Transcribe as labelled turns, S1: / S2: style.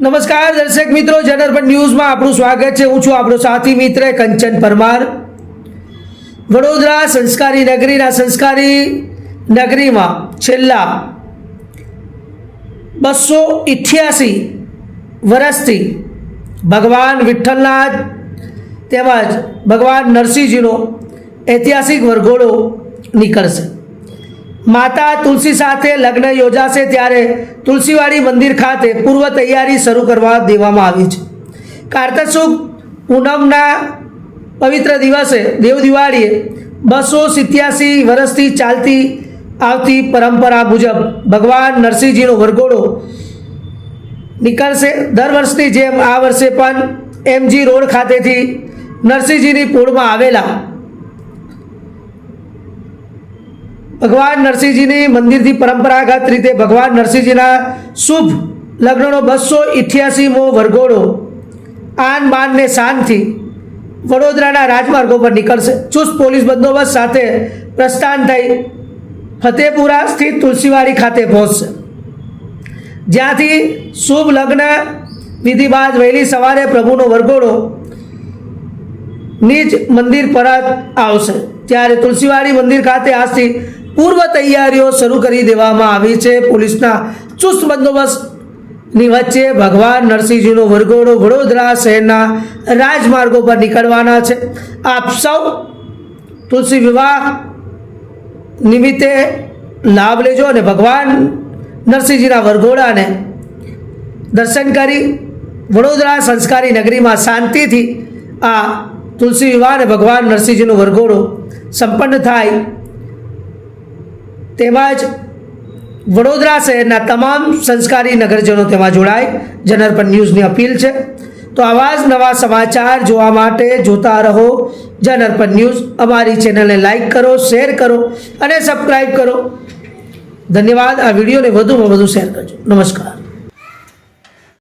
S1: નમસ્કાર, દર્શક મિત્રો જનરપન ન્યૂઝમાં આપણું સ્વાગત છે. હું છું આપણો સાથી મિત્ર કંચન પરમાર. વડોદરા સંસ્કારી નગરીના સંસ્કારી નગરીમાં છેલ્લા બસો ઇઠ્યાસી વર્ષથી ભગવાન વિઠ્ઠલના તેમજ ભગવાન નરસિંહજીનો ઐતિહાસિક વરઘોડો નીકળશે. માતા તુલસી સાથે લગ્ન યોજાશે ત્યારે તુલસીવાડી મંદિર ખાતે પૂર્વ તૈયારી શરૂ કરવા દેવામાં આવી છે. કાર્તક સુખ પૂનમના પવિત્ર દિવસે દેવ દિવાળીએ બસો સિત્યાસી વર્ષથી ચાલતી આવતી પરંપરા મુજબ ભગવાન નરસિંહજીનો વરઘોડો નીકળશે. દર વર્ષની જેમ આ વર્ષે પણ એમજી રોડ ખાતેથી નરસિંહજીની પૂળમાં આવેલા ભગવાન નરસિંહજીની મંદિરથી પરંપરાગત રીતે ભગવાન નરસિંહજીના શુભ લગ્નનો બસો ઇઠ્યાસીમો વરઘોડો આન બાન ને શાનથી વડોદરાના રાજમાર્ગો પર નીકળશે. ચુસ્ત પોલીસ બંદોબસ્ત સાથે પ્રસ્થાન થઈ ફતેપુરા સ્થિત તુલસીવાડી ખાતે પહોંચશે. જ્યાંથી શુભ લગ્ન વિધિ બાદ વહેલી સવારે પ્રભુનો વરઘોડો નિજ મંદિર પરત આવશે. ત્યારે તુલસીવાડી મંદિર ખાતે આજથી પૂર્વ તૈયારીઓ શરૂ કરી દેવામાં આવી છે. પોલીસના ચુસ્ત બંદોબસ્તની વચ્ચે ભગવાન નરસિંહજીનો વરઘોડો વડોદરા શહેરના રાજમાર્ગો પર નીકળવાના છે. આપ સૌ તુલસી વિવાહ નિમિત્તે લાભ લેજો અને ભગવાન નરસિંહજીના વરઘોડાને દર્શન કરી વડોદરા સંસ્કારી નગરીમાં શાંતિથી આ તુલસી વિવાહ અને ભગવાન નરસિંહજીનો વરઘોડો સંપન્ન થાય. તેમજ વડોદરા શહેરના તમામ સંસ્કારી નગરજનો તેમાં જોડાય. જનરપન ન્યૂઝની અપીલ છે. તો આવા જ નવા સમાચાર જોવા માટે જોતા રહો. જનરપન ન્યૂઝ અમારી ચેનલને લાઇક કરો, શેર કરો અને સબસ્ક્રાઈબ કરો. ધન્યવાદ. આ વિડીયોને વધુમાં વધુ શેર કરજો. નમસ્કાર.